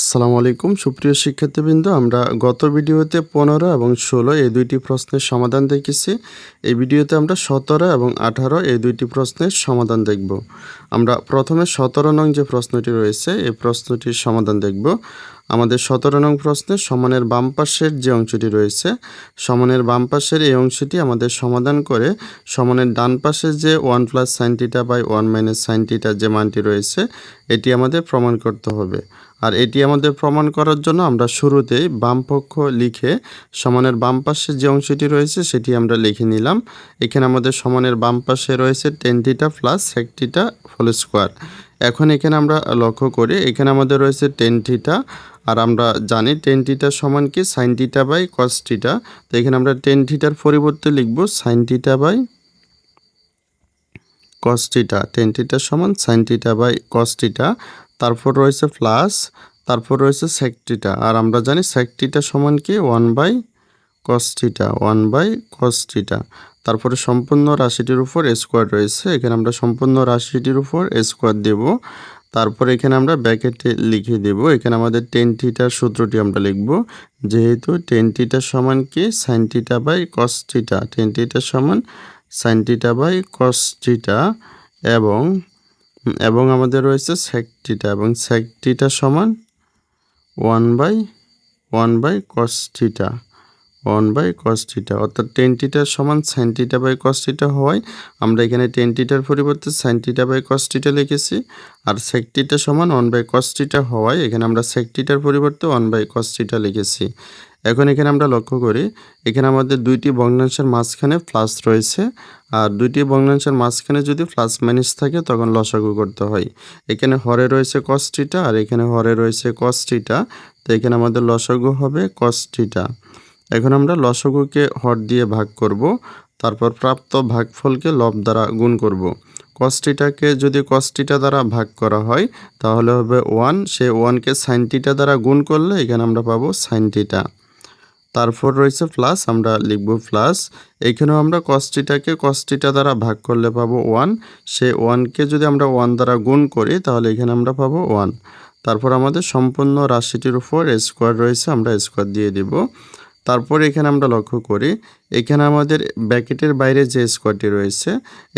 আসসালামু আলাইকুম, সুপ্রিয় শিক্ষার্থীবৃন্দ। আমরা গত ভিডিওতে পনেরো এবং ষোলো এই দুইটি প্রশ্নের সমাধান দেখেছি। এই ভিডিওতে আমরা সতেরো এবং আঠারো এই দুইটি প্রশ্নের সমাধান দেখব। আমরা প্রথমে সতেরো নং যে প্রশ্নটি রয়েছে, এই প্রশ্নটির সমাধান দেখব। আমাদের সতেরো নং প্রশ্নে সমানের বাম পাশের যে অংশটি রয়েছে, সমানের বাম পাশের এই অংশটি আমাদের সমাধান করে সমানের ডান পাশে যে one plus sine theta by one minus sine টিটার যে মানটি রয়েছে, এটি আমাদের প্রমাণ করতে হবে। আর এটি আমাদের প্রমাণ করার জন্য আমরা শুরুতেই বাম পক্ষ লিখে সমানের বাম পাশে যে অংশটি রয়েছে, সেটি আমরা লিখে নিলাম। এখানে আমাদের সমানের বাম পাশে রয়েছে tan theta plus sec theta whole square. এখন এখানে আমরা লক্ষ্য করি, এখানে আমাদের রয়েছে টেন টিটা আর আমরা জানি টেন টিটার সমান কি? সাইন টিটা বাই কস টিটা তো এখানে আমরা টেন টিটার পরিবর্তে লিখব sine theta by cos theta tan টিটার সমান সাইন টিটা বাই কস টিটা তারপর রয়েছে প্লাস তারপর রয়েছে সেকটিটা আর আমরা জানি সেকটিটা সমান কি? One by cos theta one by cos theta তারপরে সম্পূর্ণ রাশিটির উপর স্কোয়ার রয়েছে। এখানে আমরা সম্পূর্ণ রাশিটির উপর স্কোয়ার দেব। তারপর এখানে আমরা ব্যাকেটে লিখে দেব। এখানে আমাদের টেন টিটার সূত্রটি আমরা লিখব। যেহেতু টেন টিটার সমান কি? Sine theta by cos theta tan টিটার সমান সাইন টিটা বাই কস্টিটা এবং এবং আমাদের রয়েছে সেকটিটা এবং সেকটিটা সমান one by one by cos theta one by cos theta অর্থাৎ টেন টিটার সমান সাইন বাই কস্টিটা হওয়ায় আমরা এখানে টেন টিটার পরিবর্তে সাইন বাই কস্টিটা লিখেছি, আর সেকটিটা সমান ওয়ান বাই কস্টিটা হওয়ায় এখানে আমরা সেকটিটার পরিবর্তে ওয়ান বাই কস্টিটা লিখেছি। এখন এখানে আমরা লক্ষ্য করি, এখানে আমাদের দুইটি ভগ্নাংশের মাঝখানে প্লাস রয়েছে, আর দুইটি ভগ্নাংশের মাঝখানে যদি প্লাস মাইনাস থাকে, তখন লসাগু করতে হয়। এখানে হরে রয়েছে কস্টিটা আর এখানে হরে রয়েছে কস্টিটা তো এখানে আমাদের লসাগু হবে কস্টিটা এখন আমরা লসাগুকে হর দিয়ে ভাগ করব, তারপর প্রাপ্ত ভাগফলকে লব দ্বারা গুণ করব। কস্টিটাকে যদি কস্টিটা দ্বারা ভাগ করা হয়, তাহলে হবে ওয়ান সে ওয়ানকে সাইনটিটা দ্বারা গুণ করলে এখানে আমরা পাবো সাইনটিটা তারপর রয়েছে প্লাস আমরা লিখব প্লাস এখানেও আমরা কস্টিটাকে কস্টিটা দ্বারা ভাগ করলে পাবো ওয়ান সে ওয়ানকে যদি আমরা ওয়ান দ্বারা গুণ করি, তাহলে এখানে আমরা পাবো ওয়ান তারপর আমাদের সম্পূর্ণ রাশিটির উপর স্কোয়ার রয়েছে, আমরা স্কোয়ার দিয়ে দিব। তারপর এখানে আমরা লক্ষ্য করি, এখানে আমাদের ব্যাকেটের বাইরে যে স্কোয়ারটি রয়েছে,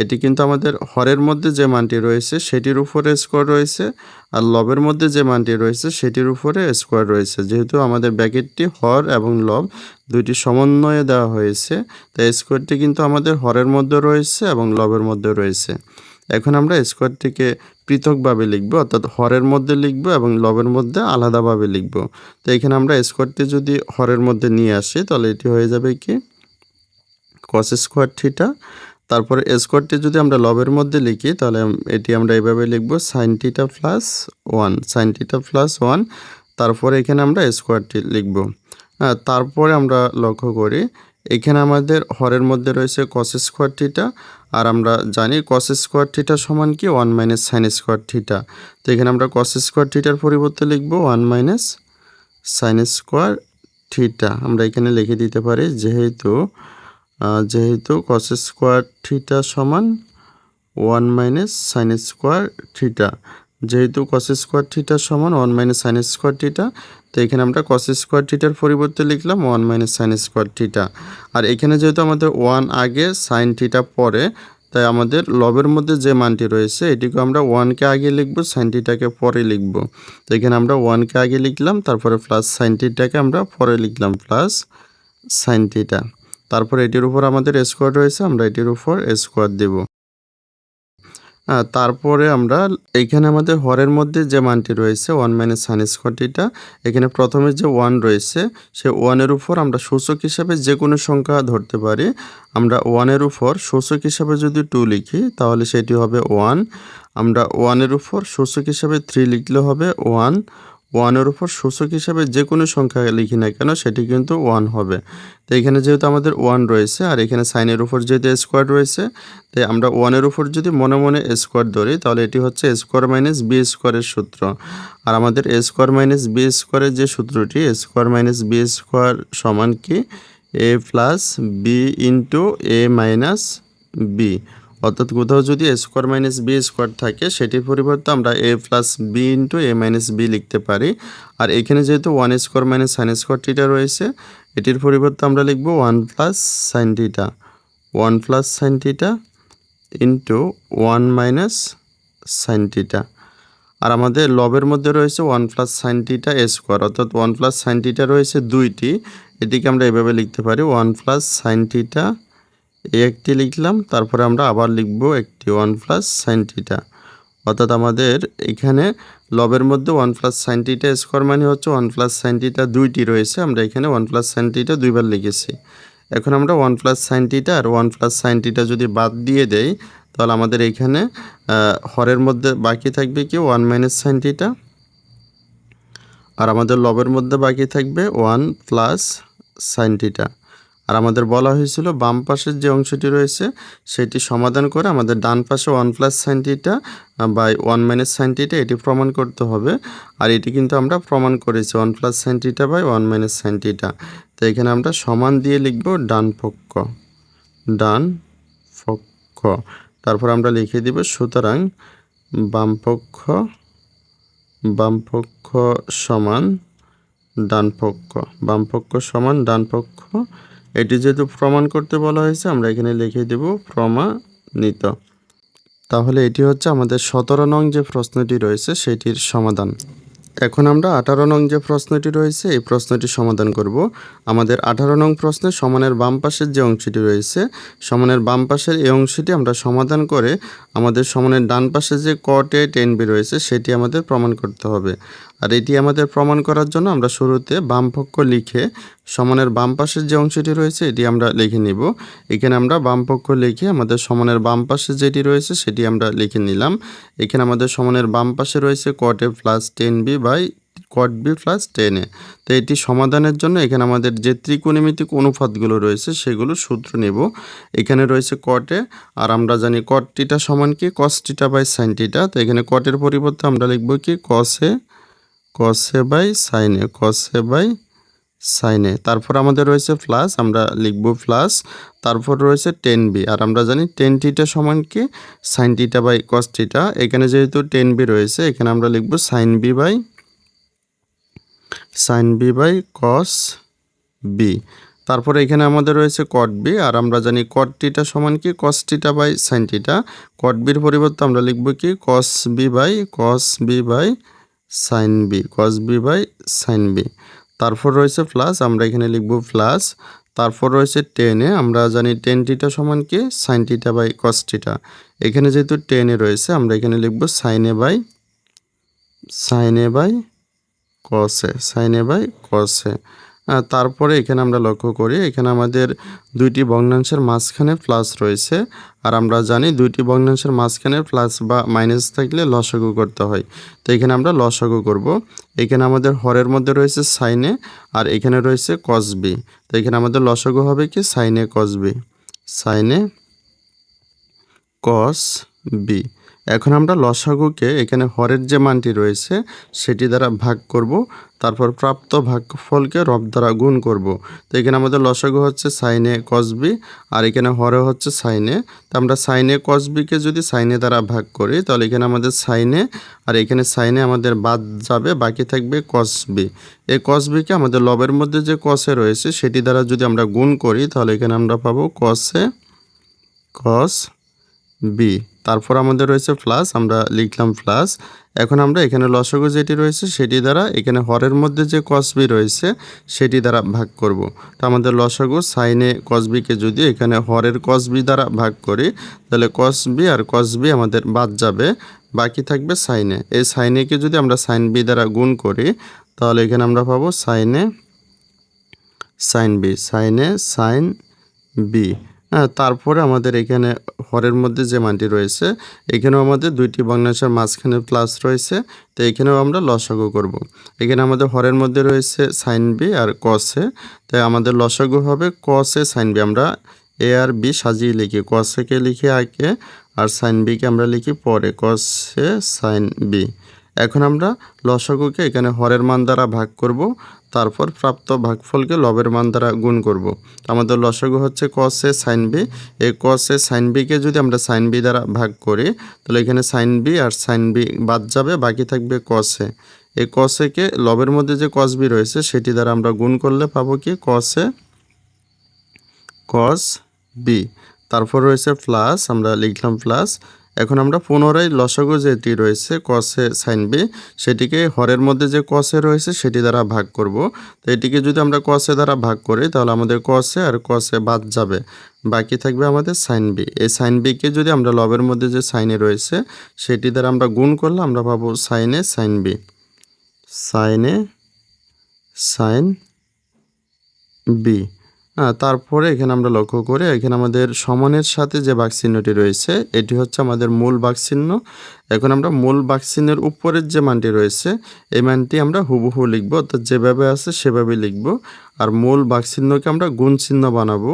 এটি কিন্তু আমাদের হরের মধ্যে যে মানটি রয়েছে সেটির উপরে স্কোয়ার রয়েছে আর লবের মধ্যে যে মানটি রয়েছে সেটির উপরে স্কোয়ার রয়েছে। যেহেতু আমাদের ব্যাকেটটি হর এবং লব দুইটি সমন্বয়ে দেওয়া হয়েছে, তাই স্কোয়ারটি কিন্তু আমাদের হরের মধ্যে রয়েছে এবং লবের মধ্যে রয়েছে। এখন আমরা স্কোয়ারটিকে পৃথকভাবে লিখব, অর্থাৎ হরের মধ্যে লিখব এবং লবের মধ্যে আলাদাভাবে লিখব। তো এখানে আমরা স্কোয়ারটি যদি হরের মধ্যে নিয়ে আসি, তাহলে এটি হয়ে যাবে কি? কস স্কোয়ার থিটা তারপরে স্কোয়ারটি যদি আমরা লবের মধ্যে লিখি, তাহলে এটি আমরা এভাবে লিখব sine theta plus one sine theta plus one তারপরে এখানে আমরা স্কোয়ারটি লিখব। হ্যাঁ তারপরে আমরা লক্ষ্য করি এখানে আমাদের হরের মধ্যে রয়েছে কস স্কোয়ার থিটা আর আমরা জানি কস স্কোয়ার থিটা সমান কি? One minus sine square theta তো এখানে আমরা কস স্কোয়ার থিটার পরিবর্তে লিখব one minus sine square theta আমরা এখানে লিখে দিতে পারি যেহেতু যেহেতু কস স্কোয়ার থিটা সমান one minus sine square theta যেহেতু কস স্কোয়ার থিটা সমান one minus sine square theta তো এখানে আমরা কস স্কোয়ার থিটার পরিবর্তে লিখলাম one minus sine square theta আর এখানে যেহেতু আমাদের ওয়ান আগে সাইন থিটা পরে, তাই আমাদের লবের মধ্যে যে মানটি রয়েছে এটিকে আমরা ওয়ানকে আগে লিখব সাইন থিটাকে পরে লিখব। তো এখানে আমরা ওয়ানকে আগে লিখলাম, তারপরে প্লাস সাইন থিটাকে আমরা পরে লিখলাম প্লাস সাইন থিটা তারপর এটির উপর আমাদের স্কোয়ার রয়েছে, আমরা এটির উপর স্কোয়ার দেব। তারপরে আমরা এখানে আমাদের হরের মধ্যে যে মানটি রয়েছে ওয়ান মাইনাস সাইন স্কোয়ারটিটা এখানে প্রথমে যে ওয়ান রয়েছে, সে ওয়ানের উপর আমরা সূচক হিসাবে যে কোনো সংখ্যা ধরতে পারি। আমরা ওয়ানের উপর সূচক হিসাবে যদি টু লিখি, তাহলে সেটি হবে ওয়ান আমরা ওয়ানের উপর সূচক হিসাবে থ্রি লিখলে হবে ওয়ান ওয়ানের উপর সূচক হিসাবে যে কোনো সংখ্যা লিখি না কেন সেটি কিন্তু ওয়ান হবে। তো এখানে যেহেতু আমাদের ওয়ান রয়েছে আর এখানে সাইনের উপর যেহেতু স্কোয়ার রয়েছে, তাই আমরা ওয়ানের উপর যদি মনে মনে স্কোয়ার ধরি, তাহলে এটি হচ্ছে স্কোয়ার মাইনাস বি স্কোয়ারের সূত্র। আর আমাদের স্কোয়ার মাইনাস বি স্কোয়ারের যে সূত্রটি, স্কোয়ার মাইনাস বি স্কোয়ার সমান কি? A plus B into A minus B. অর্থাৎ কোথাও যদি A square minus B square থাকে, সেটির পরিবর্তে আমরা A plus B into A minus B লিখতে পারি। আর এখানে যেহেতু one square minus sine square theta রয়েছে, এটির পরিবর্তে আমরা লিখব one plus sine theta one plus sine theta into one minus sine theta আর আমাদের লবের মধ্যে রয়েছে ওয়ান প্লাস সাইন টিটা এ স্কোয়ার অর্থাৎ ওয়ান প্লাস সাইন টিটা রয়েছে দুইটি। এটিকে আমরা এভাবে লিখতে পারি ওয়ান প্লাস সাইন টিটা এই একটি লিখলাম, তারপরে আমরা আবার লিখব একটি ওয়ান প্লাস সাইন টিটা অর্থাৎ আমাদের এখানে লবের মধ্যে one plus sine theta square মানে হচ্ছে ওয়ান প্লাস সাইন টিটা দুইটি রয়েছে, আমরা এখানে ওয়ান প্লাস সাইন টিটা দুইবার লিখেছি। এখন আমরা ওয়ান প্লাস সাইন টিটা আর ওয়ান প্লাস সাইন টিটা যদি বাদ দিয়ে দেই, তাহলে আমাদের এখানে হরের মধ্যে বাকি থাকবে কি? ওয়ান মাইনাস সাইন টিটা আর আমাদের লবের মধ্যে বাকি থাকবে ওয়ান প্লাস সাইন টিটা আর আমাদের বলা হয়েছিল বাম পাশের যে অংশটি রয়েছে, সেটি সমাধান করে আমাদের ডান পাশে one plus sine theta by one minus sine theta এটি প্রমাণ করতে হবে। আর এটি কিন্তু আমরা প্রমাণ করেছি one plus sine theta by one minus sine theta তো এখানে আমরা সমান দিয়ে লিখব ডান পক্ষ ডান পক্ষ। তারপর আমরা লিখে দিব সুতরাং বাম বামপক্ষ বামপক্ষ সমান ডান পক্ষ বামপক্ষ সমান ডান পক্ষ এটি যেহেতু প্রমাণ করতে বলা হয়েছে, আমরা এখানে লিখে দেব প্রমাণিত। তাহলে এটি হচ্ছে আমাদের সতেরো নং যে প্রশ্নটি রয়েছে, সেটির সমাধান। এখন আমরা আঠারো নং যে প্রশ্নটি রয়েছে, এই প্রশ্নটি সমাধান করব। আমাদের আঠারো নং প্রশ্নে সমানের বাম পাশের যে অংশটি রয়েছে, সমানের বাম পাশের এই অংশটি আমরা সমাধান করে আমাদের সমানের ডান পাশে যে কটে টেন বি রয়েছে, সেটি আমাদের প্রমাণ করতে হবে। আর এটি আমাদের প্রমাণ করার জন্য আমরা শুরুতে বাম পক্ষ লিখে সমানের বাম পাশের যে অংশটি রয়েছে, এটি আমরা লিখে নিব। এখানে আমরা বাম পক্ষ লিখে আমাদের সমানের বাম পাশে যেটি রয়েছে, সেটি আমরা লিখে নিলাম। এখানে আমাদের সমানের বাম পাশে রয়েছে cot plus tan B by cot B plus tan তো এটি সমাধানের জন্য এখানে আমাদের যে ত্রিকোণমিতিক অনুপাতগুলো রয়েছে, সেগুলো সূত্র নেব। এখানে রয়েছে কটে আর আমরা জানি কট টিটা সমান কি? কস টিটা বাই সাইন টিটা তো এখানে কটের পরিবর্তে আমরা লিখব কি? কসে কসে বাই সাইনে কসে বাই সাইনে তারপর আমাদের রয়েছে প্লাস আমরা লিখব প্লাস তারপর রয়েছে টেন বি আর আমরা জানি টেন টিটা সমান কি? সাইন টিটা বাই কস টিটা এখানে যেহেতু টেন বি রয়েছে, এখানে আমরা লিখব sine B by sine B by cos B তারপরে এখানে আমাদের রয়েছে কট বি আর আমরা জানি কট টিটা সমান কি? কস টিটা বাই সাইন টিটা কট বির পরিবর্তে আমরা লিখব কি? Cos B by cos B by sine B cos B by sine B তারপর রয়েছে প্লাস আমরা এখানে লিখব প্লাস তারপর রয়েছে টেনে আমরা জানি টেন টিটা সমান কি? সাইন টিটা বাই কস টিটা এখানে যেহেতু টেনে রয়েছে, আমরা এখানে লিখব সাইনে বাই সাইনে বাই কসে সাইনে বাই কসে তারপরে এখানে আমরা লক্ষ্য করি, এখানে আমাদের দুইটি ভগ্নাংশের মাঝখানে প্লাস রয়েছে। আর আমরা জানি দুইটি ভগ্নাংশের মাঝখানে প্লাস বা মাইনাস থাকলে লসাগু করতে হয়। তো এখানে আমরা লসাগু করব। এখানে আমাদের হরের মধ্যে রয়েছে সাইনে আর এখানে রয়েছে কসবি তো এখানে আমাদের লসাগু হবে কি? সাইনে কসবি সাইনে কস বি এখন আমরা লসাগুকে এখানে হরের যে মানটি রয়েছে, সেটি দ্বারা ভাগ করব। তারপর প্রাপ্ত ভাগফলকে রব দ্বারা গুণ করব। তো এখানে আমাদের লসাগু হচ্ছে সাইনে কসবি, আর এখানে হরে হচ্ছে সাইনে। তো আমরা সাইনে কসবিকে যদি সাইনে দ্বারা ভাগ করি, তাহলে এখানে আমাদের সাইনে, আর এখানে সাইনে আমাদের বাদ যাবে, বাকি থাকবে কসবি। এই কসবিকে আমাদের লবের মধ্যে যে কসে রয়েছে, সেটি দ্বারা যদি আমরা গুণ করি, তাহলে এখানে আমরা পাবো কসে কস বি তারপর আমাদের রয়েছে প্লাস আমরা লিখলাম প্লাস এখন আমরা এখানে লসগু যেটি রয়েছে, সেটি দ্বারা এখানে হরের মধ্যে যে কসবি রয়েছে, সেটি দ্বারা ভাগ করব। তো আমাদের লসগু সাইনে কসবিকে যদি এখানে হরের কসবি দ্বারা ভাগ করি, তাহলে কসবি আর কসবি আমাদের বাদ যাবে, বাকি থাকবে সাইনে এই সাইনেকে যদি আমরা সাইন বি দ্বারা গুণ করি, তাহলে এখানে আমরা পাবো সাইনে সাইন বি সাইনে সাইন বি তারপরে আমাদের এখানে হরের মধ্যে যে মানটি রয়েছে, এখানেও আমাদের দুইটি ভগ্নাংশের মাঝখানে প্লাস রয়েছে, তো এখানেও আমরা লসাগু করব। এখানে আমাদের হরের মধ্যে রয়েছে সাইন বি আর কসে তাই আমাদের লসাগু হবে কসে সাইন বি আমরা এ আর বি সাজিয়ে লিখি কসেকে লিখি আগে আর সাইন বিকে আমরা লিখি পরে কসে সাইন বি এখন আমরা লসাগুকে এখানে হরের মান দ্বারা ভাগ করব তারপর প্রাপ্ত ভাগফলকে লবের মান দ্বারা গুণ করব। আমাদের লসাগু হচ্ছে কস এ সাইন বি এই কস এ সাইন বিকে যদি আমরা সাইন বি দ্বারা ভাগ করি, তাহলে এখানে সাইন বি আর সাইন বি বাদ যাবে, বাকি থাকবে কস এ এই কস একে লবের মধ্যে যে কস বি রয়েছে, সেটি দ্বারা আমরা গুণ করলে পাবো কি? কস এ কস বি তারপর রয়েছে প্লাস আমরা লিখলাম প্লাস এখন আমরা পুনরায় লসাগু যেটি রয়েছে কসে সাইন বি সেটিকে হরের মধ্যে যে কসে রয়েছে সেটি দ্বারা ভাগ করব। তো এটিকে যদি আমরা কসে দ্বারা ভাগ করি, তাহলে আমাদের কসে আর কসে বাদ যাবে। বাকি থাকবে আমাদের সাইন বি এই সাইন বিকে যদি আমরা লবের মধ্যে যে সাইনে রয়েছে, সেটি দ্বারা আমরা গুণ করলে আমরা পাবো সাইনে সাইন বি সাইনে সাইন বি তারপরে এখানে আমরা লক্ষ্য করে, এখানে আমাদের সমানের সাথে যে বাক্সিহ্নটি রয়েছে, এটি হচ্ছে আমাদের মূল বাক্সিহ্ন এখন আমরা মূল বাক্সিহ্নের উপরের যে মানটি রয়েছে, এই মানটি আমরা হুবহু লিখব, অর্থাৎ যেভাবে আছে সেভাবে লিখব। আর মূল বাক্সিহ্নকে আমরা গুণ চিহ্ন বানাবো।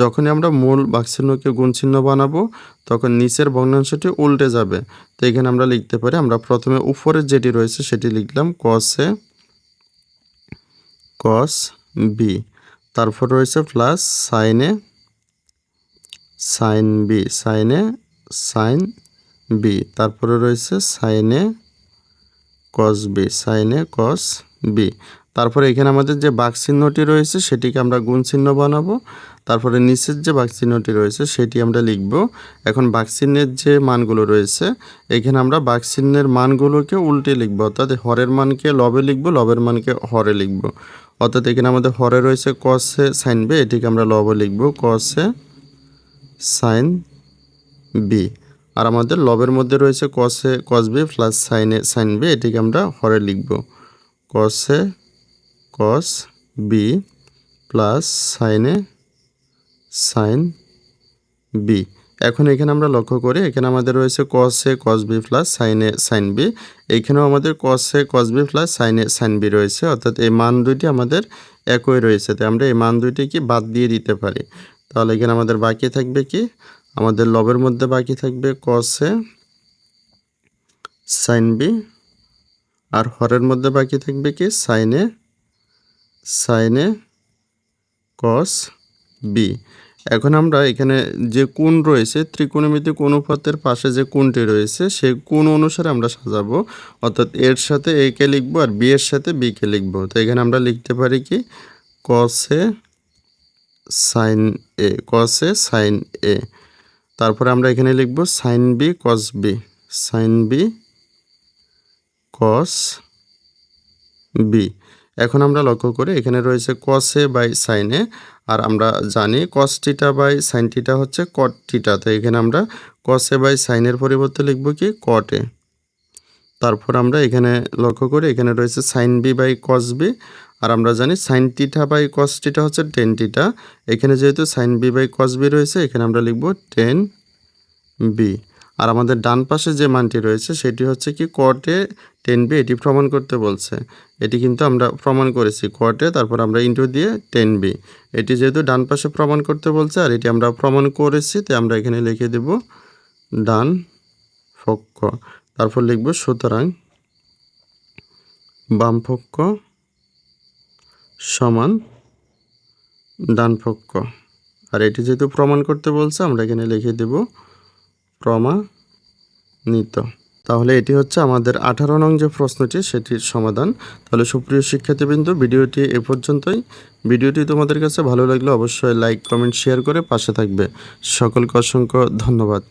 যখনই আমরা মূল বাক্সিহ্নকে গুণ চিহ্ন বানাবো, তখন নিচের ভগ্নাংশটি উল্টে যাবে। তো এখানে আমরা লিখতে পারি, আমরা প্রথমে উপরের যেটি রয়েছে সেটি লিখলাম কসে কস বি তারপর রয়েছে প্লাস সাইনে সাইন বি সাইনে সাইন বি তারপরে রয়েছে সাইনে কস বি সাইনে কস বি তারপরে এখানে আমাদের যে বাক চিহ্নটি রয়েছে, সেটিকে আমরা গুণ চিহ্ন বানাবো। তারপরে নিচের যে বাক চিহ্নটি রয়েছে, সেটি আমরা লিখব। এখন বাক চিহ্নের যে মানগুলো রয়েছে, এখানে আমরা বাক চিহ্নের মানগুলোকে উল্টে লিখব। অর্থাৎ হরের মানকে লবে লিখব, লবের মানকে হরে লিখব। অর্থাৎ এখানে আমাদের হরে রয়েছে কসে সাইন বি এটিকে আমরা লবে লিখব কসে সাইন বি আর আমাদের লবের মধ্যে রয়েছে কসে কস বি প্লাস সাইনে সাইন বি এটিকে আমরা হরে লিখব। কসে কস বি প্লাস সাইনে সাইন বি এখন এখানে আমরা লক্ষ্য করি, এখানে আমাদের রয়েছে কসে কস বি প্লাস সাইনে সাইন বি এইখানেও আমাদের কসে কস বি প্লাস সাইনে সাইন বি রয়েছে, অর্থাৎ এই মান দুইটি আমাদের একই রয়েছে। তাই আমরা এই মান দুইটি কি বাদ দিয়ে দিতে পারি? তাহলে এখানে আমাদের বাকি থাকবে কি? আমাদের লবের মধ্যে বাকি থাকবে কসে সাইন বি আর হরের মধ্যে বাকি থাকবে কি? সাইনে সাইনে কস বি এখন আমরা এখানে যে কোণ রয়েছে ত্রিকোণমিতিক অনুপাতের পাশে যে কোণটি রয়েছে সেই কোণ অনুসারে আমরা সাজাবো। অর্থাৎ এর সাথে এ কে লিখব আর বি এর সাথে বি কে লিখব। তো এখানে আমরা লিখতে পারি কি? কসে সাইন এ কসে সাইন এ তারপরে আমরা এখানে লিখব sine B cos B sine B cos B এখন আমরা লক্ষ্য করি এখানে রয়েছে কসে বাই সাইনে আর আমরা জানি কস টিটা বাই সাইন টিটা হচ্ছে কট টিটা তো এখানে আমরা কসে বাই সাইনের পরিবর্তে লিখব কি? কটে তারপর আমরা এখানে লক্ষ্য করি এখানে রয়েছে sine B by cos B আর আমরা জানি সাইন টিটা বাই কস টিটা হচ্ছে টেন টিটা এখানে যেহেতু sine B by cos B রয়েছে, এখানে আমরা লিখব টেন বি আর আমাদের ডান পাশে যে মানটি রয়েছে, সেটি হচ্ছে কি কটে টেন বি এটি প্রমাণ করতে বলছে। এটি কিন্তু আমরা প্রমাণ করেছি কটে তারপর আমরা ইন্টু দিয়ে টেন বি এটি যেহেতু ডান পাশে প্রমাণ করতে বলছে, আর এটি আমরা প্রমাণ করেছি, তাই আমরা এখানে লিখে দেব ডান পক্ষ। তারপর লিখব সুতরাং বাম পক্ষ সমান ডান পক্ষ। আর এটি যেহেতু প্রমাণ করতে বলছে, আমরা এখানে লিখে দেব প্রমাণিত তাহলে এটি হচ্ছে আমাদের আঠারো নং যে প্রশ্নটি, সেটির সমাধান। তাহলে সুপ্রিয় শিক্ষার্থীবৃন্দ, ভিডিওটি এ পর্যন্তই। ভিডিওটি তোমাদের কাছে ভালো লাগলে অবশ্যই লাইক, কমেন্ট, শেয়ার করে পাশে থাকবে। সকলকে অসংখ্য ধন্যবাদ।